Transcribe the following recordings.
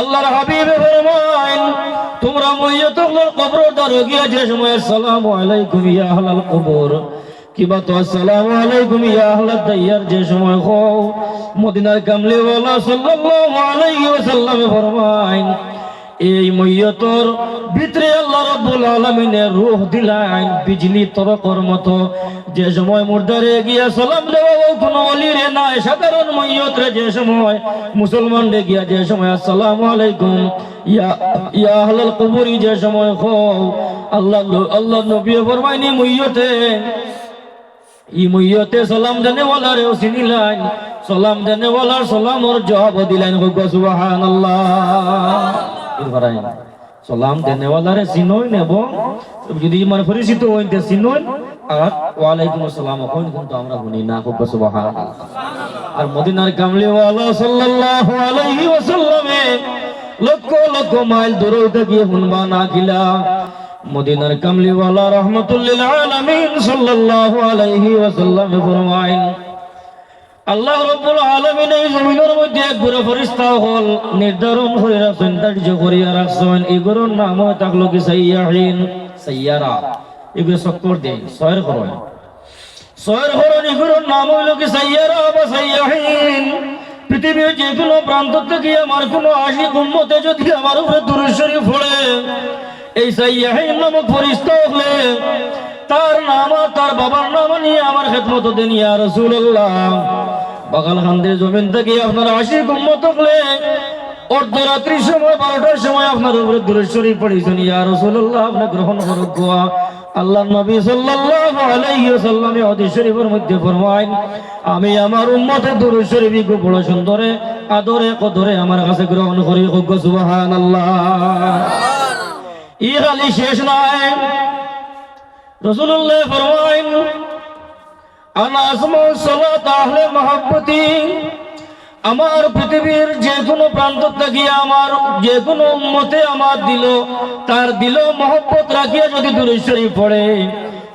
আল্লাহর হাবিবে ফরমায়েন, তোমরা মইয়তগুলোর কবর দরে গিয়ে যে সময় আসসালামু আলাইকুম ইয়া আহলাল কবর, কিবা তো আসসালামু আলাইকুম ইয়া আহলাদ দাইয়ার যে সময় হও, মদিনার কামলিওয়ালা সাল্লাল্লাহু আলাইহি ওয়াসাল্লাম ফরমান এই মইয়তর ভিতরে আল্লাহ রাব্বুল আলামিনের রূহ দিলাইন, বিজলি তরকর মতো। যে সময় মুর্দারে গিয়া সালাম দেওয়া কোনো অলিরে নাই সাধারণ মইয়তরে যে সময় মুসলমান রে গিয়া যে সময়, আসসালামু আলাইকুম, ইয়া ইয়া আহলাল কবরি যে সময় হও আল্লাহ আল্লাহ নবী ফরমাইনি মৈয়তে ই মুইয়তে সালাম দেনে ওয়ালারে চিনিলাইন সালাম দেনে ওয়ালার সালামর জবাব দিলাইন হুক সুবহানাল্লাহ। ইবরাহিম সালাম দেনে ওয়ালারে চিনই নেব। যদি মানে পরিচিত হইতে চিনই, আর ওয়ালাইকুম আসসালাম কিন্তু আমরা শুনি না সুবহানাল্লাহ। আর মদিনার কামলি ওয়ালা সাল্লাল্লাহু আলাইহি ওয়াসাল্লামে লক্ষ লক্ষ মাইল দূরে উঠে গিয়ে শুনবা না গিলা। মদিনার কামলিওয়ালা রহমতুল্লিল আলামিন সাল্লাল্লাহু আলাইহি ওয়াসাল্লাম ফরমাইন আল্লাহ রাব্বুল আলামিন এই জমিনের মধ্যে গুরু হল, নির্ধারণ করে রাখছেন দার্য করিয়া রাখছেন। এগুলোর নাম হয় থাকল কি সাইয়াহিন, সাইয়ারা। এগুলো চক্কর দেয় হরণ। এগুলোর নাম হইল কি সাইয়ারা বা সাইয়াহিন। পৃথিবীর যে কোনো প্রান্ত থেকে আমার কোনো আশি উম্মতে যদি আমার উপরে দূরেশ্বরী ফোড়ে এই সাইয়াহিন নামক ফরিস্তা হলে তার নাম আর তার বাবার নাম নিয়ে আমার খেদমত দেন ইয়া রাসূলুল্লাহ। বাগাল খান্দের জমিন থেকে আপনার আশি উম্মত হলে অর্ধরাত্রির সময় বারোটার সময় আপনার উপরে পড়েছেন ইয়া রাসূলুল্লাহ আপনি গ্রহণ গোয়া আল্লাহ নবী সাল্লাল্লাহু আলাইহি ওয়াসাল্লামে হাদিস শরীফের মধ্যে ফরমায় আমি আমার উম্মতের দুরূদ শরীফ খুব বড় সুন্দরে আদরে কদরে আমার কাছে গ্রহণ করি সুবহানাল্লাহ। ই খালি শেষ নয় রাসূলুল্লাহ ফরমায় আনা আসমু সালাত, আহলে মহব্বতি, আমার পৃথিবীর যে কোনো প্রান্ত থেকে আমার যে কোনো উম্মতে আমার দিল, তার দিল মহব্বত রাখিয়া যদি দূরেশ্বরী পড়ে।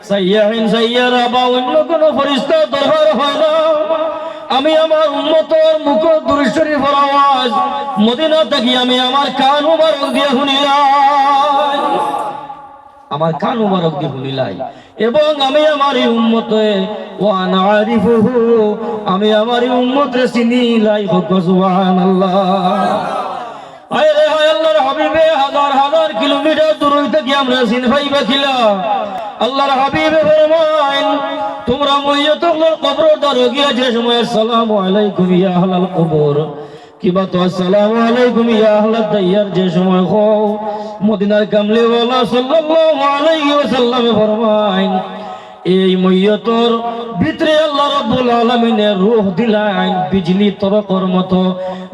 সাইয়াহিন, সাইয়ারা বা অন্য কোনো ফরিস্তা দরকার হয় না। আমি আমার উন্মতর মুখ দূরেশ্বরী আওয়াজ, মদিনা থাকি আমি আমার কান মুবারক দিয়ে শুনিলাম। আমার কান মুবারক দিয়ে শুনিলাই এবং আমি আমার এই উম্মতে ওয়ান আমি আমার এই উম্মতে চিনিলাই হোক সুবহানাল্লাহ। আয় রে হায় আল্লাহর হাবিবে, হাজার হাজার কিলোমিটার দূর থেকে আমরা চিন পাইবা খিলা আল্লাহর হাবিবে ফরমান তোমরা মইয়তগুলোর কবর দ্বারে গিয়ে যে সময় আসসালামু আলাইকুম ইয়া আহলাল কবর। কিবা তো আলাইকুম, ইয়া যে সময় এই দিলাইন, বিজলি তরকর মতো।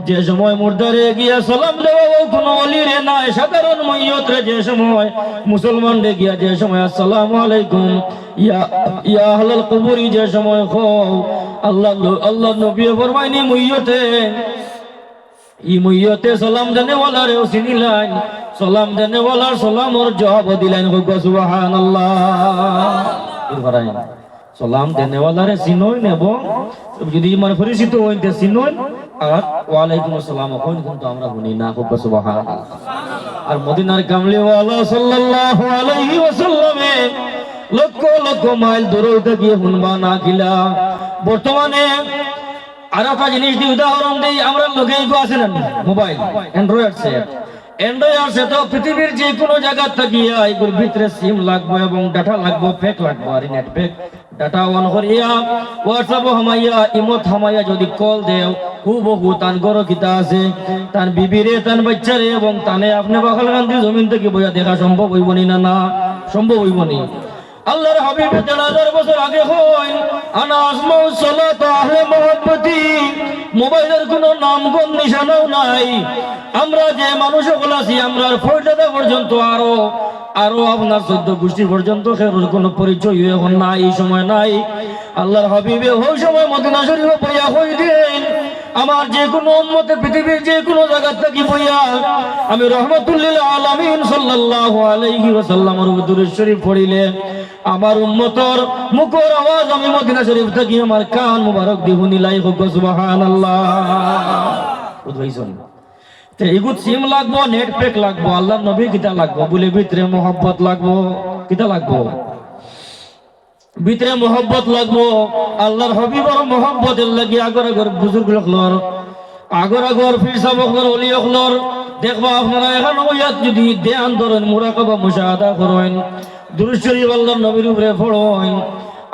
যে সময় মুর্দারে গিয়া সালাম দেওয়া কোনো অলিরে নাই সাধারণ মইয়তরে যে সময় মুসলমান রে গিয়া যে সময়, আসসালামু আলাইকুম, ইয়া ইয়া কবরি যে সময় হও। আল্লাহ আল্লাহ নবী ফরমাইনি মইয়তে ই মুইয়তে সালাম দেনে ওয়ালারে চিনিলাইন সালাম দেনে ওয়ালার সালামর জবাব দিলেন হুক সুবহানাল্লাহ। সালাম দেনে ওয়ালারে চিনই নেব। যদি মানে পরিচিত হইতে চিনই, আর ওয়ালাইকুম আসসালাম কইন কিন্তু আমরা শুনি না হুক সুবহানাল্লাহ। আর মদিনার কামলি ওয়ালা সাল্লাল্লাহু আলাইহি ওয়াসাল্লামে লক্ষ লক্ষ মাইল দূরে গিয়ে শুনবা না গিলা। বর্তমানে আর একটা জিনিস দিয়ে উদাহরণ দিই, আমরা লোকে আছে না? Mobile android set. Android set, পৃথিবীর যে কোনো জায়গা থাকিয়া এগুলোর ভিতরে সিম লাগবে এবং ডাটা লাগবে প্যাক লাগবে, আর নেট প্যাক ডাটা অন করিয়া হোয়াটসঅ্যাপ হামাইয়া ইমত হামাইয়া যদি কল দেও, হুবহু তান গরো কিতা আছে? তান বিবিরে তান বাচ্চারে এবং তানে আপনি বাখাল গান্ধী জমিন থেকে বইয়া দেখা সম্ভব হইব না না? সম্ভব হইব নি আল্লাহর হাবিব হাজার বছর আগে হই আনা আসমা সালাত আহলে মহব্বতি। মোবাইলের কোনো নাম গম নিশানাও নাই। আমরা যে মানুষ আছি আমরা ফয়দাদা পর্যন্ত আরও আরও আপনার চোদ্দ গোষ্ঠী পর্যন্ত খেরোর কোনো পরিচয় এখন নাই এই সময় নাই। আল্লাহর হাবিবে ওই সময় মদিনা শরীফ পড়িয়া হই দিন আমার যে কোনো উম্মতে পৃথিবীর যে কোনো জায়গা থেকে বইয়া আমি রহমতুল্লিল আলামিন সাল্লাল্লাহু আলাইহি ওয়াসাল্লামের দূরে শরীফ পড়িলে আমার উম্মতর মুখর আওয়াজ আমি মদিনা শরীফ থেকে আমার কান মুবারক দিহুনি লাই হোক সুবহানাল্লাহ। তো এগুত সিম লাগবো, নেট প্যাক লাগবো আল্লাহ নবী কিতা লাগবো বলে ভিতরে মোহব্বত লাগবো, কিতা লাগবো? ভিতরে মোহব্বত লাগবো, আল্লাহর হবিবর মোহব্বতের লাগি আগর আগর বুজুর্গ লোকলর আগর আগর ফির সাবকলর অলি অকলর দেখবা আপনারা এখন ইয়াত যদি ধ্যান ধরেন, মুরাকাবা, মুশাহাদা করেন দুরুশ্বরী আল্লাহর নবীর উপরে পড়েন,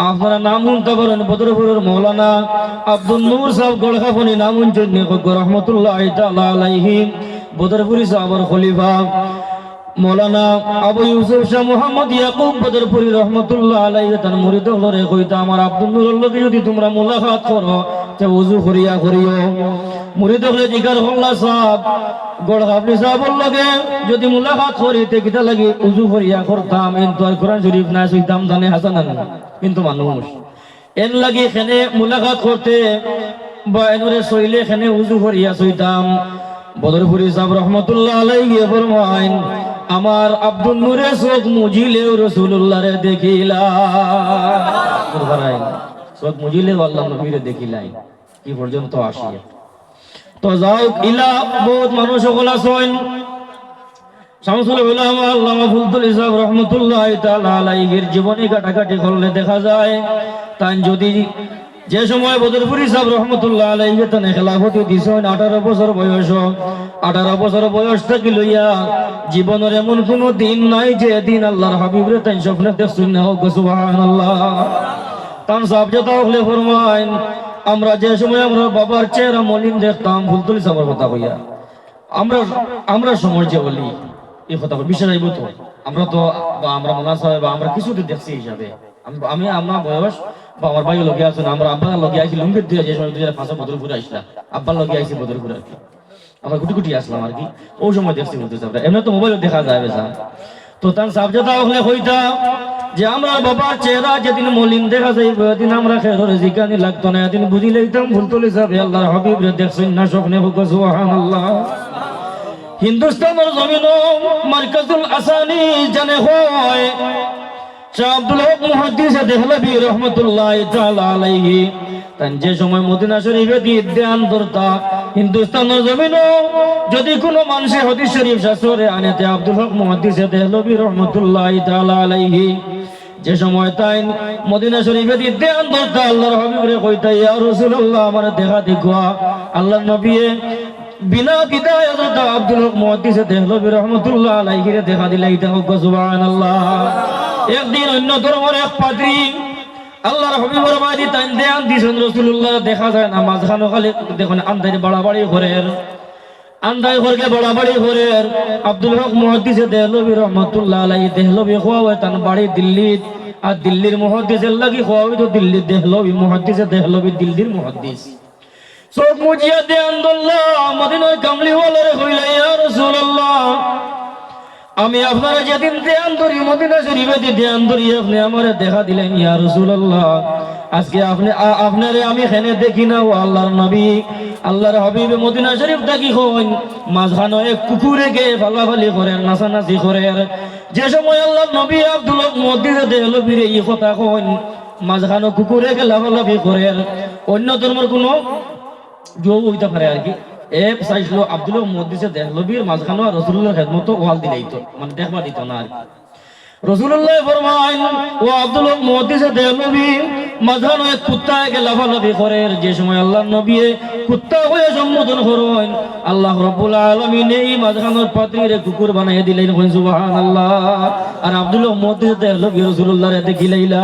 আপনারা নাম শুনতে পারেন বদরপুরের মৌলানা আব্দুল নূর সাহেব গড়খাফনি নাম শুনছেন রহমতুল্লাহ আলাইহি, বদরপুরি সাহাবার খলিফা। মৌলানা আবু ইউসুফ শাহ মোহাম্মদ ইয়াকুব বদরপুরি রহমতুল্লাহ আলাইহি তার মুরিদ হলরে কইতা, আমার আব্দুল যদি তোমরা মুলাকাত করো, তে ওযু করিয়া করিও। মুরিদ হলে হল্লা সাহেব যদি মুলাকাত করি, তে কিতা লাগি ওযু করিয়া করতাম? কিন্তু আর কোরআন শরীফ না সইতাম জানে হাসানান কিন্তু মানুষ। এন লাগি এখানে মুলাকাত করতে বা সইলে এখানে উজু করিয়া সইতাম বদরপুরি সাহেব রহমতুল্লাহ আলাই গিয়ে ফরমাইন আমার আব্দুল নূরে চোখ মুজিলে রসুল্লাহ রে দেখিলা চোখ মুজিলে আল্লাহ নবীরে দেখিলাই। কি পর্যন্ত আসি। তো যাও ইলা বহুত মানুষ সকল আছেন। শামসুল উলামা আল্লামা ফুলতুল ইসলাম রহমতুল্লাহ তাআলা আলাইহির জীবনী কাটাকাটি করলে দেখা যায়, তাই যদি যে সময় বদরপুরি সাহেব রহমতুল্লাহ আলাইহি তানে খেলাফতি দিছেন 18 বছর বয়স 18 বছর বয়স থেকে লইয়া জীবনের এমন কোন দিন নাই যে দিন আল্লাহর হাবিবরে তাই স্বপ্নে দেখছেন না হোক, সুবহানাল্লাহ। ফরমাইন, আমরা যে সময় আমরা বাবার চেহারা মলিন দেখতাম ফুলতুল সাহেবের কথা কইয়া। আমরা আমরা সময় যে বলি, এই কথা তো। আমরা তো আমরা মনে আছে বা আমরা কিছু তো দেখছি হিসাবে। আমি- আমি আমার বয়স, বা আমার ভাই লগে আছেন আমরা আব্বার লগে আইছি লুঙ্গির দিয়ে যে সময় দুই হাজার পাঁচশো বদরপুরে আসলাম আব্বার লগে আইছি বদরপুরে আর কি। আমরা গুটি গুটি আসলাম আর কি। ওই সময় দেখছি বলতে চাপটা এমনি তো মোবাইলে দেখা যায় বেশা তো তার সাবজেতা হলে হইতা যে আমরা বাবার চেহারা যেদিন মলিন দেখা যাইব, এদিন আমরা খেয়ে জিকানি লাগতো না, এদিন বুঝি লইতাম ভুল তুলি যাবে আল্লাহর হাবিব। রে দেখছেন না স্বপ্নে হোক সুবহানাল্লাহ। হিন্দুস্তানের জমিন মার্কাজুল আসানি জানে হয়। যে সময় যদি কোনো মানুষে শরীফ আনেতে আব্দুল হক মুহাদ্দিস দেহলভি রহমতুল্লাহ আলাইহি। যে সময় তাই মদিনা শরীফে ধ্যান ধরতা আল্লাহর হাবিবরে কইতা ইয়া আমার দেখা দেখুয়া। আল্লাহর নবীয়ে বিনা বিদায়ত আব্দুল হক মুহাদ্দিসে দেহলভি রহমতুল্লাহ আলাইহি দেখা দিলে এটা হোক সুবহানাল্লাহ। একদিন অন্য ধর্মের এক পাদ্রী আল্লাহর হবিবর বাড়ি তাই দেয়ান দিছেন রাসূলুল্লাহ, দেখা যায় না, মাঝখানো খালি দেখুন আন্দাই বাড়াবাড়ি দিল্লিত আর দিল্লির মুহাদ্দিস চোখ মুজিয়া আমি আপনারা যেদিন ধ্যান ধরি মদিনা শরীফে যে ধ্যান ধরি আপনি আমার দেখা দিলেন, ইয়া রাসূলুল্লাহ। আজকে আপনি আপনারে আমি এখানে দেখি না, ও আল্লাহর নবী। আল্লাহর হাবিব মদিনা শরীফ থাকি হন মাঝখানো এক কুকুরে গে ফালাফালি করেন নাচানাচি করেন যে সময় আল্লাহর নবী আব্দুল মদিনা দেহলো ফিরে ই কথা কন মাঝখানো কুকুরে গে লাফালাফি করেন অন্য ধর্মের কোনো জো হইতে পারে আর কি। আব্দুল মাঝখানো রসুল্লাহ খেদমত ওয়াল দিলেই তো মানে দেখবা দিত না আর রসুল্লাহ ফরমাইন, ও আব্দুল মাঝখানো লাফালাফি যে সময় আল্লাহ নবী কুত্তা হয়ে সম্বোধন করেন, আল্লাহ রব্বুল আলামিন এই মাঝখানোর পাত্রীরে কুকুর বানাই দিলেন সুবহানাল্লাহ। আর আব্দুল মদিসে দেহলবি রসুল্লাহ দেখিলাইলা